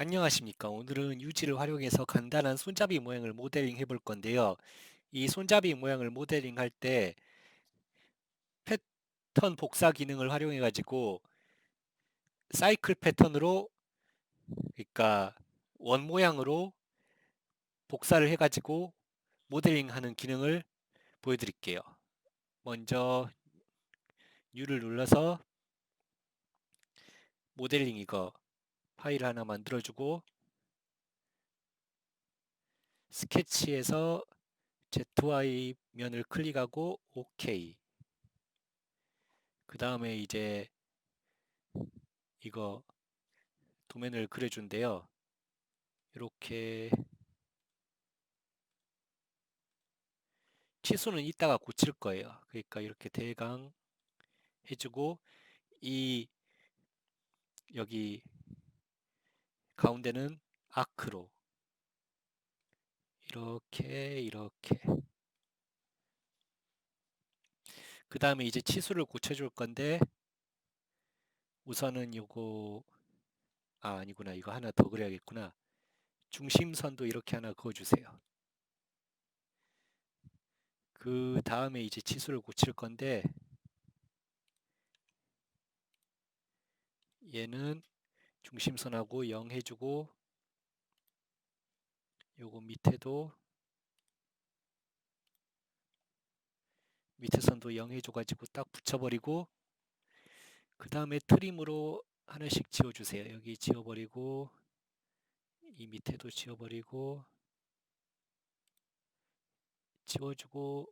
안녕하십니까. 오늘은 유지를 활용해서 간단한 손잡이 모양을 모델링 해볼 건데요. 이 손잡이 모양을 모델링 할 때 패턴 복사 기능을 활용해 가지고 사이클 패턴으로 그러니까 원 모양으로 복사를 해 가지고 모델링 하는 기능을 보여드릴게요. 먼저 U를 눌러서 모델링 이거 파일 하나 만들어주고 스케치에서 ZY 면을 클릭하고 OK. 그 다음에 이제 이거 도면을 그려준대요. 이렇게 치수는 이따가 고칠 거예요. 그러니까 이렇게 대강 해주고 이 여기 가운데는 아크로. 이렇게 이렇게. 그 다음에 이제 치수를 고쳐줄 건데 우선은 요거 아 아니구나. 이거 하나 더 그려야겠구나. 중심선도 이렇게 하나 그어주세요. 그 다음에 이제 치수를 고칠 건데 얘는 중심선하고 0 해주고 요거 밑에도 밑에 선도 0 해줘가지고 딱 붙여버리고 그 다음에 트림으로 하나씩 지워주세요. 여기 지워버리고 이 밑에도 지워버리고 지워주고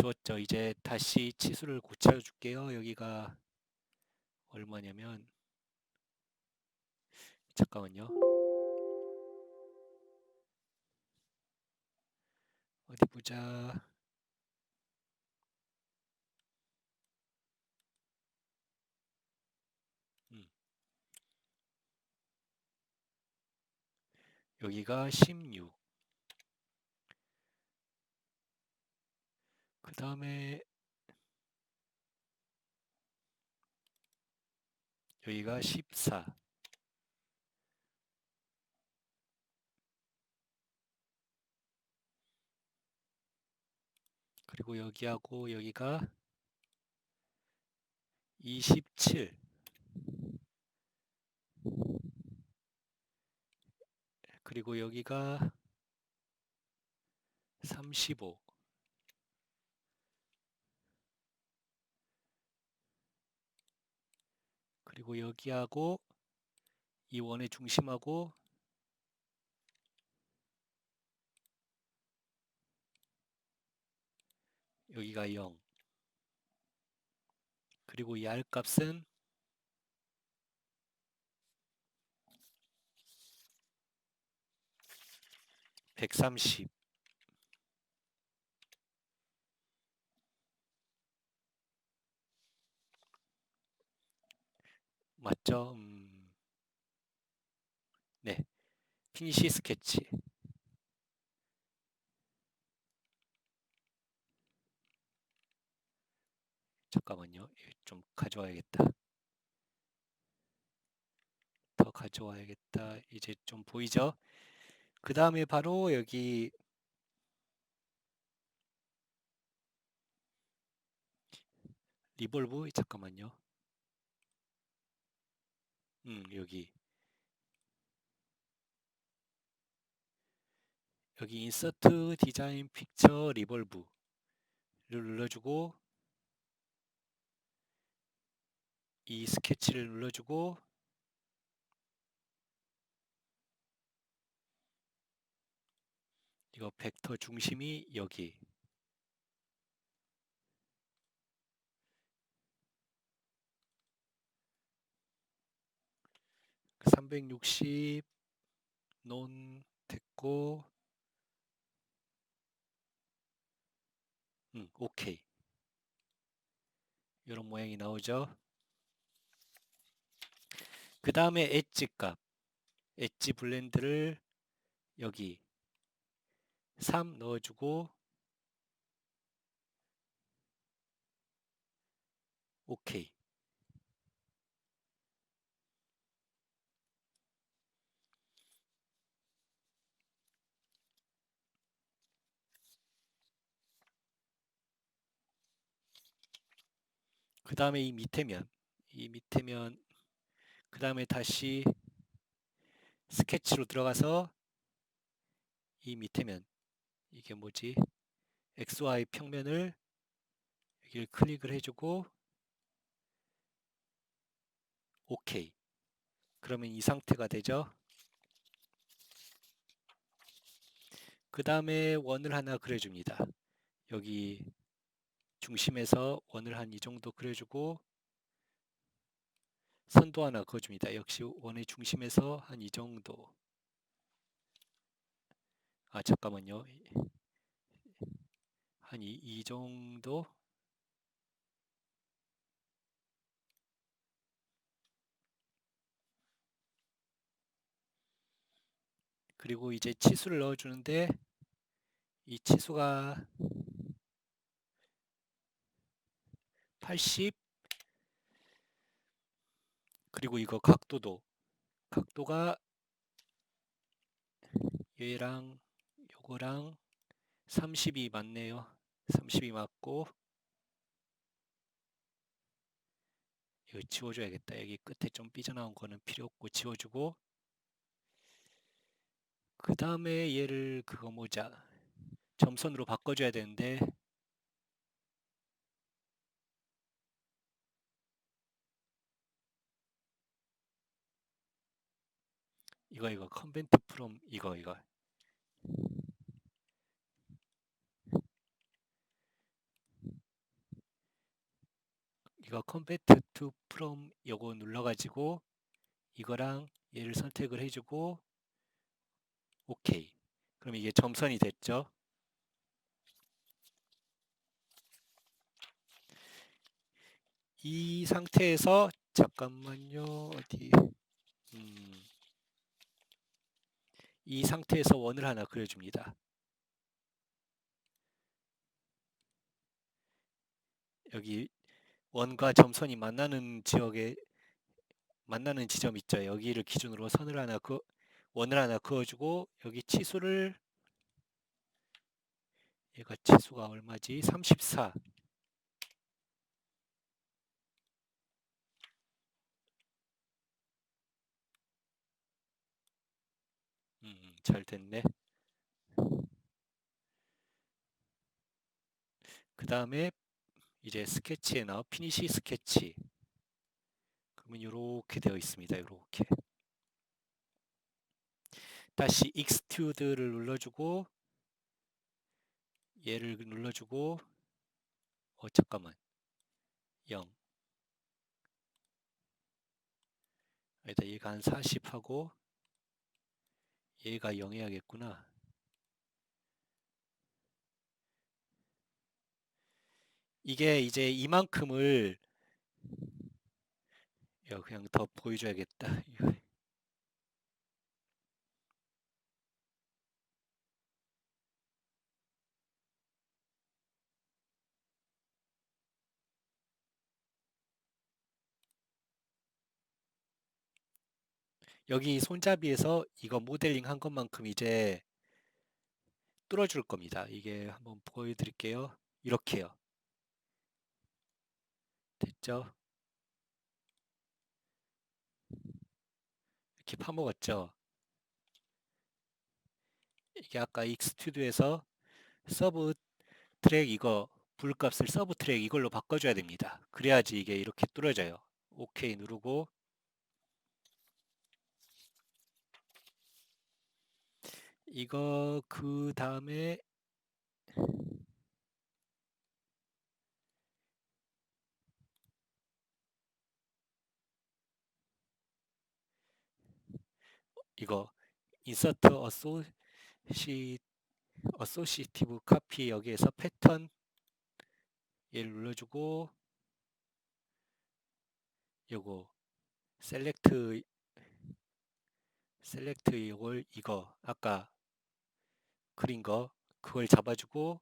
지웠죠. 이제 다시 치수를 고쳐줄게요. 여기가 얼마냐면 잠깐만요. 어디 보자. 음. 여기가 16. 그 다음에 여기가 14. 그리고 여기하고 여기가 27 그리고 여기가 35 그리고 여기하고 이 원의 중심하고 여기가 0 그리고 이 R 값은 130 맞죠? 음. 네. 피니시 스케치 잠깐만요. 좀 가져와야겠다. 더 가져와야겠다. 이제 좀 보이죠? 그 다음에 바로 여기 리볼브 잠깐만요. 음 여기. 여기 인서트 디자인 픽처 리볼브를 눌러주고 이 스케치를 눌러주고 이거 벡터 중심이 여기 360 논 됐고 음, 오케이. 이런 모양이 나오죠? 그 다음에 엣지 값. 엣지 블렌드를 여기 3 넣어주고 오케이 그 다음에 이 밑에 면, 이 밑에 면, 그 다음에 다시 스케치로 들어가서 이 밑에 면, 이게 뭐지? XY 평면을 여기를 클릭을 해주고 OK. 그러면 이 상태가 되죠. 그 다음에 원을 하나 그려줍니다. 여기 중심에서 원을 한 이 정도 그려주고 선도 하나 그어줍니다. 역시 원의 중심에서 한 이 정도. 아 잠깐만요. 한 이 이 정도. 그리고 이제 치수를 넣어주는데 이 치수가 80 그리고 이거 각도도 각도가 얘랑 요거랑 30이 맞네요. 30이 맞고 이거 지워줘야겠다. 여기 끝에 좀 삐져나온 거는 필요 없고 지워주고 그 다음에 얘를 그거 모자 점선으로 바꿔줘야 되는데 이거 이거 컨벤트 프롬 이거 이거. 이거 컨벤트 투 프롬 요거 눌러가지고 이거랑 얘를 선택을 해주고 오케이 그럼 이게 점선이 됐죠? 이 상태에서 잠깐만요. 어디? 음, 이 상태에서 원을 하나 그려줍니다. 여기 원과 점선이 만나는 지역에 만나는 지점 있죠. 여기를 기준으로 선을 하나 그 원을 하나 그어주고 여기 치수를 얘가 치수가 얼마지? 34 음, 잘 됐네. 그 다음에 이제 스케치에 나와 피니시 스케치. 그러면 이렇게 되어 있습니다. 이렇게. 다시 익스튜드를 눌러주고 얘를 눌러주고 어 잠깐만 0 여기다 얘가 한 40 하고 얘가 0 해야겠구나. 이게 이제 이만큼을 그냥 더 보여줘야겠다. 여기 손잡이에서 이거 모델링 한 것만큼 이제 뚫어줄 겁니다. 이게 한번 보여드릴게요. 이렇게요. 됐죠? 이렇게 파먹었죠? 이게 아까 익스튜드에서 서브 트랙 이거 불값을 서브 트랙 이걸로 바꿔줘야 됩니다. 그래야지 이게 이렇게 뚫어져요. 오케이 누르고 이거 그 다음에 이거 인서트 어소시 어소시티브 카피 여기에서 패턴 얘를 눌러주고 요거 셀렉트 셀렉트 이걸 이거 아까 그린 거 그걸 잡아주고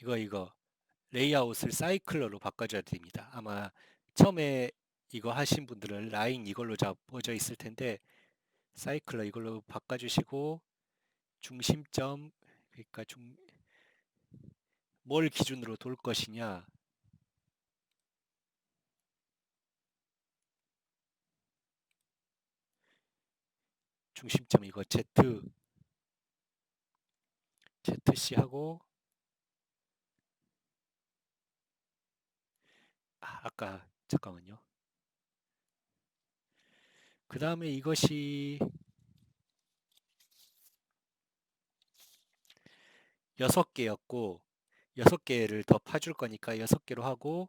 이거 이거 레이아웃을 사이클러로 바꿔줘야 됩니다. 아마 처음에 이거 하신 분들은 라인 이걸로 잡아져 있을 텐데 사이클러 이걸로 바꿔주시고 중심점 그러니까 중 뭘 기준으로 돌 것이냐 중심점 이거 Z ZC 하고 아, 아까 잠깐만요. 그 다음에 이것이 여섯 개였고 여섯 개를 더 파줄 거니까 여섯 개로 하고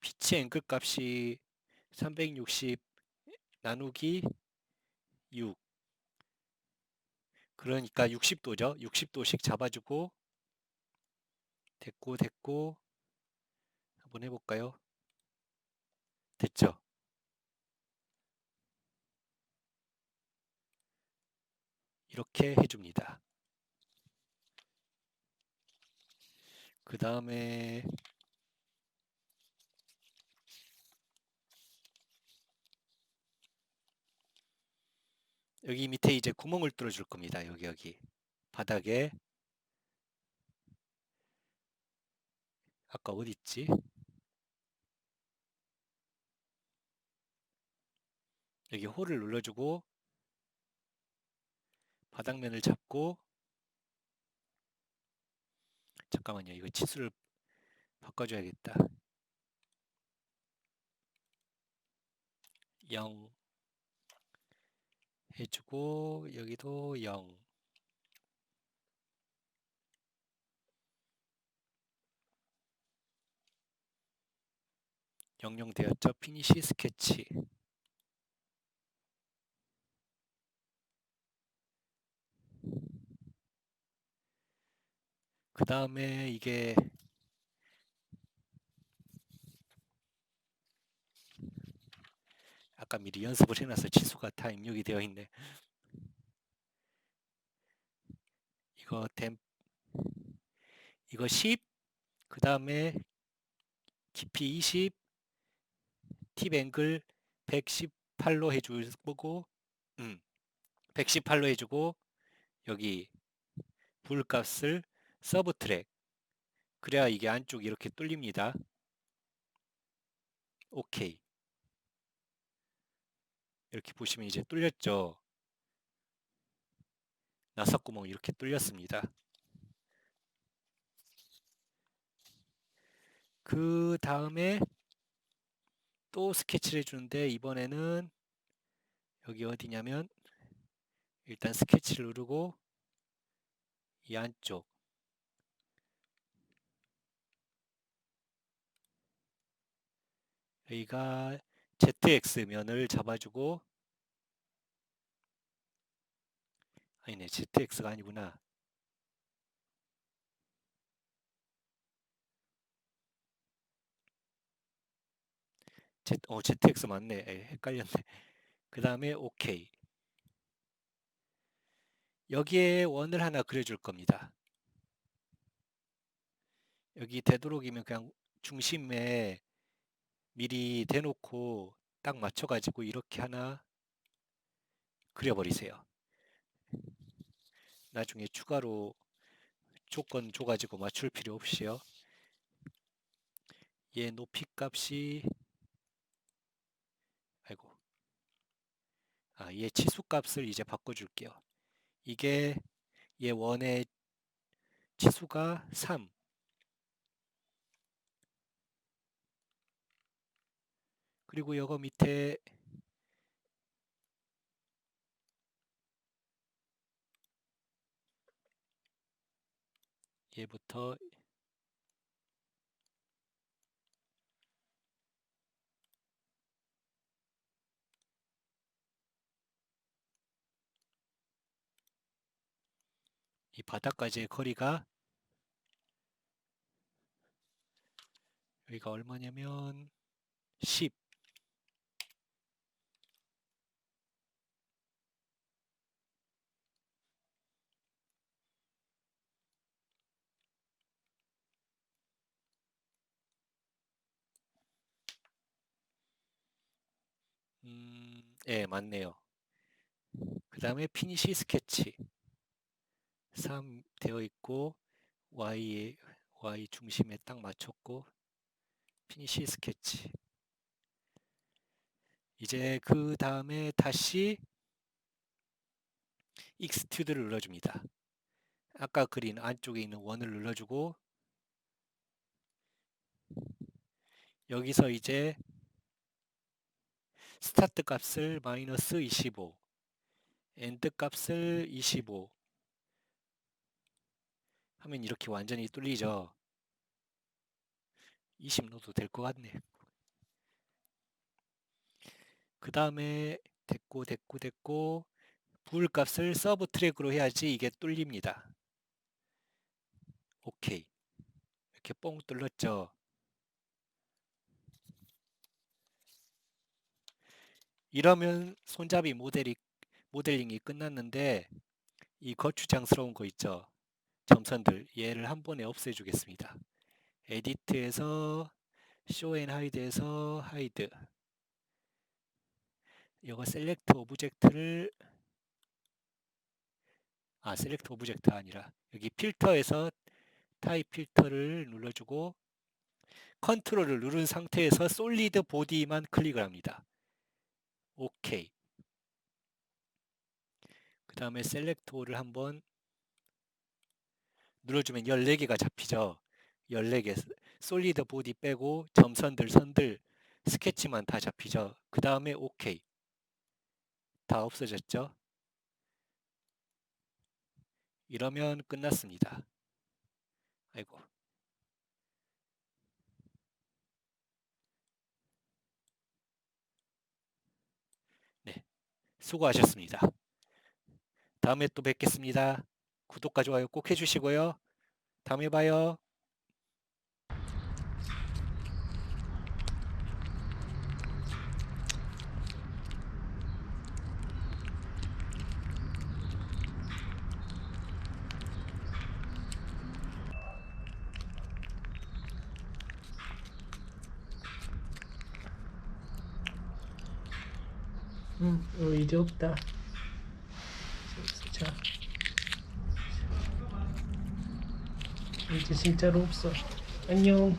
피치 앵글 값이 360 나누기 6 그러니까 60도죠. 60도씩 잡아주고 됐고 됐고 한번 해볼까요? 됐죠? 이렇게 해줍니다. 그 다음에 여기 밑에 이제 구멍을 뚫어 줄 겁니다. 여기 여기 바닥에 아까 어디 있지? 여기 홀을 눌러주고 바닥면을 잡고 잠깐만요. 이거 치수를 바꿔줘야겠다. 0 해주고 여기도 0 영영 되었죠. 피니시 스케치 그 다음에 이게 아까 미리 연습을 해놔서 치수가 다 입력이 되어 있네. 이거 댐 이거 10, 그 다음에 깊이 20, 팁 앵글 118로 해주고, 음, 118로 해주고 여기 불 값을 서브 트랙 그래야 이게 안쪽 이렇게 뚫립니다. 오케이. 이렇게 보시면 이제 뚫렸죠. 나사구멍 이렇게 뚫렸습니다. 그 다음에 또 스케치를 해주는데 이번에는 여기 어디냐면 일단 스케치를 누르고 이 안쪽 여기가 ZX면을 잡아주고 아니네 ZX가 아니구나. Z, 어, ZX 맞네. 에이, 헷갈렸네. 그 다음에 OK. 여기에 원을 하나 그려줄 겁니다. 여기 되도록이면 그냥 중심에 미리 대놓고 딱 맞춰가지고 이렇게 하나 그려버리세요. 나중에 추가로 조건 줘가지고 맞출 필요 없이요. 얘 높이 값이 아이고 아, 얘 치수 값을 이제 바꿔줄게요. 이게 얘 원의 치수가 3 그리고 여거 밑에 얘부터 이 바닥까지의 거리가 여기가 얼마냐면 10 음 예, 맞네요. 그 다음에 피니시 스케치 3 되어 있고 Y에 Y 중심에 딱 맞췄고 피니시 스케치. 이제 그 다음에 다시 익스튜드를 눌러줍니다. 아까 그린 안쪽에 있는 원을 눌러주고 여기서 이제 스타트 값을 마이너스 25 엔드 값을 25 하면 이렇게 완전히 뚫리죠. 20 넣어도 될 것 같네. 그 다음에 됐고 됐고 됐고 불 값을 서브 트랙으로 해야지 이게 뚫립니다. 오케이. 이렇게 뽕 뚫렸죠. 이러면 손잡이 모델이 모델링이 끝났는데 이 거추장스러운 거 있죠. 점선들 얘를 한 번에 없애 주겠습니다. 에디트에서 쇼앤 하이드에서 하이드 이거 셀렉트 오브젝트를 아 셀렉트 오브젝트 아니라 여기 필터에서 타입 필터를 눌러주고 컨트롤을 누른 상태에서 솔리드 보디만 클릭을 합니다. 오케이. 그 다음에 올을 한번 눌러주면 14개가 잡히죠. 14개 솔리드 보디 빼고 점선들 선들 스케치만 다 잡히죠. 그 다음에 오케이. 다 없어졌죠. 이러면 끝났습니다. 아이고. 수고하셨습니다. 다음에 또 뵙겠습니다. 구독과 좋아요 꼭 해주시고요. 다음에 봐요. 응, 어, 이제 없다. 자, 이제 진짜로 없어. 안녕.